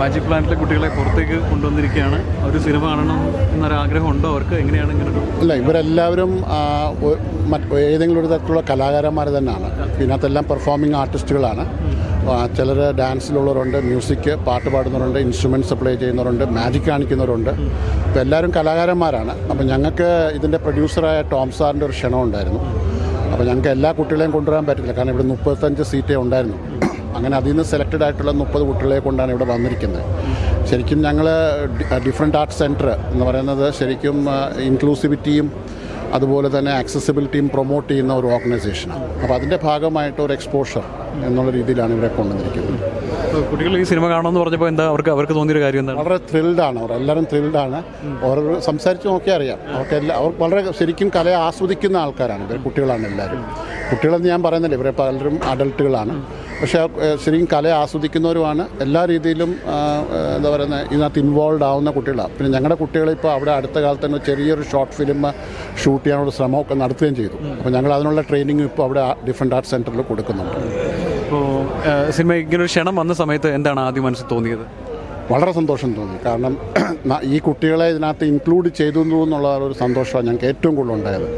Magic പ്ലാന്റിലെ കുട്ടികളെ പുറത്തേക്ക് കൊണ്ടുവന്നിരിക്കുകയാണ്. ഒരു സിനിമ കാണണം എന്നൊരു ആഗ്രഹം ഉണ്ടോ അവർക്ക്? എങ്ങനെയാണ് ഇങ്ങനെ അല്ല ഇവരെല്ലാവരും ഏതെങ്കിലും ഒരു തരത്തിലുള്ള കലാകാരന്മാർ തന്നെയാണ്. ഇതിനകത്തെല്ലാം പെർഫോമിംഗ് ആർട്ടിസ്റ്റുകളാണ് ചിലർ ഡാൻസിലുള്ളവരുണ്ട് മ്യൂസിക് പാട്ട് പാടുന്നവരുണ്ട് ഇൻസ്ട്രുമെന്റ്സ് പ്ലേ ചെയ്യുന്നവരുണ്ട് മാജിക് കാണിക്കുന്നവരുണ്ട്. അപ്പോൾ എല്ലാവരും കലാകാരന്മാരാണ്. അപ്പോൾ ഞങ്ങൾക്ക് ഇതിന്റെ പ്രൊഡ്യൂസറായ ടോം സാറിന്റെ ഒരു ക്ഷണം ഉണ്ടായിരുന്നു. അപ്പോൾ ഞങ്ങൾക്ക് എല്ലാ കുട്ടികളെയും കൊണ്ടുവരാൻ പറ്റില്ല. കാരണം ഇവിടെ മുപ്പത്തഞ്ച് സീറ്റേ ഉണ്ടായിരുന്നു. അങ്ങനെ അതിൽ നിന്ന് സെലക്റ്റഡ് ആയിട്ടുള്ള മുപ്പത് കുട്ടികളെ കൊണ്ടാണ് ഇവിടെ വന്നിരിക്കുന്നത്. ശരിക്കും ഞങ്ങൾ ഡിഫറെന്റ് ആർട്ട് സെന്റർ എന്ന് പറയുന്നത് ശരിക്കും ഇൻക്ലൂസിവിറ്റിയും അതുപോലെ തന്നെ ആക്സസിബിലിറ്റിയും പ്രൊമോട്ട് ചെയ്യുന്ന ഒരു ഓർഗനൈസേഷനാണ് അപ്പോൾ അതിന്റെ ഭാഗമായിട്ട് ഒരു എക്സ്പോഷർ എന്നുള്ള രീതിയിലാണ് ഇവിടെ കൊണ്ടുവന്നിരിക്കുന്നത്. കുട്ടികൾ ഈ സിനിമ കാണണമെന്ന് പറഞ്ഞപ്പോൾ എന്താ അവർക്ക് അവർക്ക് തോന്നിയൊരു കാര്യം എന്താണ്? വളരെ ത്രിൽഡാണ് അവർ എല്ലാവരും ത്രിൽഡാണ് അവർ സംസാരിച്ച് നോക്കിയാൽ അറിയാം. അവർക്ക് എല്ലാ അവർ വളരെ ശരിക്കും കലയെ ആസ്വദിക്കുന്ന ആൾക്കാരാണ് ഇവർ കുട്ടികളാണ് എല്ലാവരും. കുട്ടികളെന്ന് ഞാൻ പറയുന്നില്ല ഇവരെ പലരും അഡൾട്ടുകളാണ് പക്ഷേ ശരിക്കും കലയെ ആസ്വദിക്കുന്നവരുമാണ്. എല്ലാ രീതിയിലും എന്താ പറയുന്നത് ഇതിനകത്ത് ഇൻവോൾവ് ആവുന്ന കുട്ടികളാണ്. പിന്നെ ഞങ്ങളുടെ കുട്ടികളിപ്പോൾ അവിടെ അടുത്ത കാലത്ത് തന്നെ ചെറിയൊരു ഷോർട്ട് ഫിലിം ഷൂട്ട് ചെയ്യാനുള്ള ശ്രമമൊക്കെ നടത്തുകയും ചെയ്തു. അപ്പോൾ ഞങ്ങൾ അതിനുള്ള ട്രെയിനിങ് ഇപ്പോൾ അവിടെ ഡിഫറെന്റ് ആർട്ട് സെന്ററിൽ കൊടുക്കുന്നുണ്ട്. അപ്പോൾ സിനിമ ഇങ്ങനെ ഒരു ക്ഷണം വന്ന സമയത്ത് എന്താണ് ആദ്യം മനസ്സിൽ തോന്നിയത്? വളരെ സന്തോഷം തോന്നി. കാരണം ഈ കുട്ടികളെ ഇതിനകത്ത് ഇൻക്ലൂഡ് ചെയ്തു എന്നുള്ള ഒരു സന്തോഷമാണ് ഞങ്ങൾക്ക് ഏറ്റവും കൂടുതൽ ഉണ്ടായത്.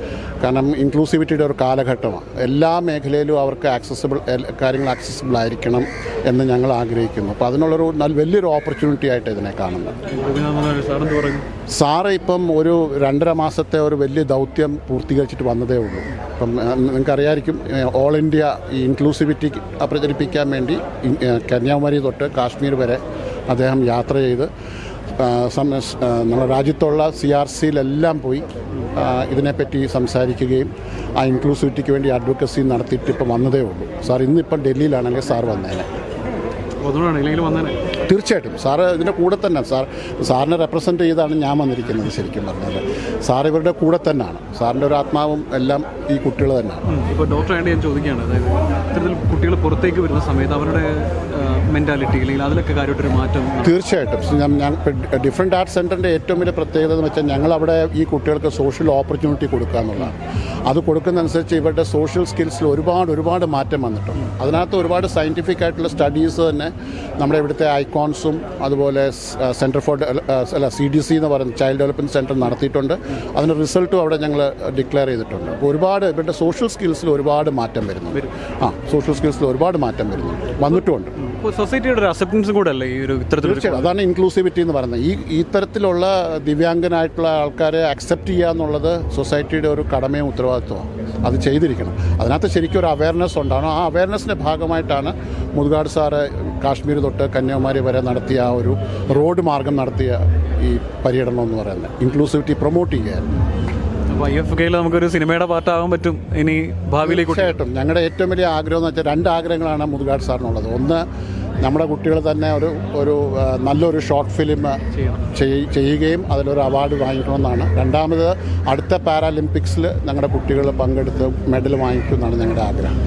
കാരണം ഇൻക്ലൂസിവിറ്റിയുടെ ഒരു കാലഘട്ടമാണ്. എല്ലാ മേഖലയിലും അവർക്ക് ആക്സസിബിൾ കാര്യങ്ങൾ ആക്സസിബിൾ ആയിരിക്കണം എന്ന് ഞങ്ങൾ ആഗ്രഹിക്കുന്നു. അപ്പോൾ അതിനുള്ളൊരു നല്ല വലിയൊരു ഓപ്പർച്യൂണിറ്റി ആയിട്ട് ഇതിനെ കാണുന്നത് സാറ് ഇപ്പം ഒരു രണ്ടര മാസത്തെ ഒരു വലിയ ദൗത്യം പൂർത്തീകരിച്ചിട്ട് വന്നതേ ഉള്ളൂ. ഇപ്പം നിങ്ങൾക്ക് നിങ്ങൾക്കറിയായിരിക്കും ഓൾ ഇന്ത്യ ഈ ഇൻക്ലൂസിവിറ്റി പ്രചരിപ്പിക്കാൻ വേണ്ടി കന്യാകുമാരി തൊട്ട് കാശ്മീർ വരെ അദ്ദേഹം യാത്ര ചെയ്ത് നമ്മുടെ രാജ്യത്തുള്ള സി ആർ സിയിലെല്ലാം പോയി ഇതിനെപ്പറ്റി സംസാരിക്കുകയും ആ ഇൻക്ലൂസിവിറ്റിക്ക് വേണ്ടി അഡ്വക്കസി നടത്തിയിട്ട് ഇപ്പം വന്നതേ ഉള്ളൂ. സാർ ഇന്നിപ്പം ഡൽഹിയിലാണെങ്കിൽ സാർ വന്നേനെ. തീർച്ചയായിട്ടും. സാറ് ഇതിന്റെ കൂടെ തന്നെ സാർ സാറിനെ റെപ്രസെന്റ് ചെയ്താണ് ഞാൻ വന്നിരിക്കുന്നത് ശരിക്കും പറഞ്ഞാൽ സാർ ഇവരുടെ കൂടെ തന്നെയാണ്. സാറിന്റെ ഒരു ആത്മാവും എല്ലാം ഈ കുട്ടികൾ തന്നെയാണ്. ഇപ്പോൾ ഡോക്ടറായിട്ട് ഞാൻ ചോദിക്കുകയാണ് അതായത് ഇത്തരത്തിൽ കുട്ടികൾ പുറത്തേക്ക് വരുന്ന സമയത്ത് അവരുടെ മെന്റാലിറ്റി അല്ലെങ്കിൽ അതിലൊക്കെ കാര്യമായിട്ടൊരു മാറ്റം തീർച്ചയായിട്ടും. ഡിഫറെന്റ് ആർട്ട് സെന്ററിന്റെ ഏറ്റവും വലിയ പ്രത്യേകത എന്ന് വെച്ചാൽ ഞങ്ങളവിടെ ഈ കുട്ടികൾക്ക് സോഷ്യൽ ഓപ്പർച്യൂണിറ്റി കൊടുക്കുക എന്നുള്ളതാണ് അത് കൊടുക്കുന്നതനുസരിച്ച് ഇവരുടെ സോഷ്യൽ സ്കിൽസിൽ ഒരുപാട് ഒരുപാട് മാറ്റം വന്നിട്ടുണ്ട്. അതിനകത്ത് ഒരുപാട് സയന്റിഫിക് ആയിട്ടുള്ള സ്റ്റഡീസ് തന്നെ നമ്മുടെ ഇവിടുത്തെ ഐക്കോൺസും അതുപോലെ സെന്റർ ഫോർ അല്ല സി ഡി സി എന്ന് പറയുന്ന ചൈൽഡ് ഡെവലപ്മെന്റ് സെന്റർ നടത്തിയിട്ടുണ്ട്. അതിന്റെ റിസൾട്ടും അവിടെ ഞങ്ങൾ ഡിക്ലെയർ ചെയ്തിട്ടുണ്ട്. അപ്പോൾ ഒരുപാട് ഇവരുടെ സോഷ്യൽ സ്കിൽസിൽ ഒരുപാട് മാറ്റം വരുന്നു ആ സോഷ്യൽ സ്കിൽസിൽ ഒരുപാട് മാറ്റം വരുന്നു വന്നിട്ടുമുണ്ട്. സൊസൈറ്റിയുടെ ഒരു അക്സെപ്റ്റൻസ് കൂടെ അല്ലേ ഈ ഒരു ഇത്തരത്തിലൊരു അതാണ് ഇൻക്ലൂസിവിറ്റി എന്ന് പറയുന്നത്. ഈ ഈ തരത്തിലുള്ള ദിവ്യാംഗനായിട്ടുള്ള ആൾക്കാരെ അക്സെപ്റ്റ് ചെയ്യുക എന്നുള്ളത് സൊസൈറ്റിയുടെ ഒരു കടമയും ഉത്തരവാദിത്വമാണ് അത് ചെയ്തിരിക്കണം. അതിനകത്ത് ശരിക്കും ഒരു അവയർനെസ് ഉണ്ടാണ് ആ അവയർനെസ്സിന്റെ ഭാഗമായിട്ടാണ് മുതുകാട് സാറ് കാശ്മീർ തൊട്ട് കന്യാകുമാരി വരെ നടത്തിയ ആ ഒരു റോഡ് മാർഗം നടത്തിയ ഈ പര്യടനം എന്ന് പറയുന്നത്. ഇൻക്ലൂസിവിറ്റി പ്രൊമോട്ട് ചെയ്യുകയായിരുന്നു അപ്പോൾ എഫ് കെയിൽ നമുക്കൊരു സിനിമയുടെ പാർട്ടാവാൻ പറ്റും. ഇനി ഭാവിയിലേക്ക് തീർച്ചയായിട്ടും. ഞങ്ങളുടെ ഏറ്റവും വലിയ ആഗ്രഹം എന്ന് വെച്ചാൽ രണ്ട് ആഗ്രഹങ്ങളാണ് മുതുകാട് സാറിനുള്ളത്. ഒന്ന് നമ്മുടെ കുട്ടികൾ തന്നെ ഒരു ഒരു നല്ലൊരു ഷോർട്ട് ഫിലിം ചെയ്യുകയും അതിലൊരു അവാർഡ് വാങ്ങിക്കണമെന്നാണ്. രണ്ടാമത് അടുത്ത പാരാലിമ്പിക്സിൽ ഞങ്ങളുടെ കുട്ടികൾ പങ്കെടുത്ത് മെഡൽ വാങ്ങിക്കുമെന്നാണ് ഞങ്ങളുടെ ആഗ്രഹം.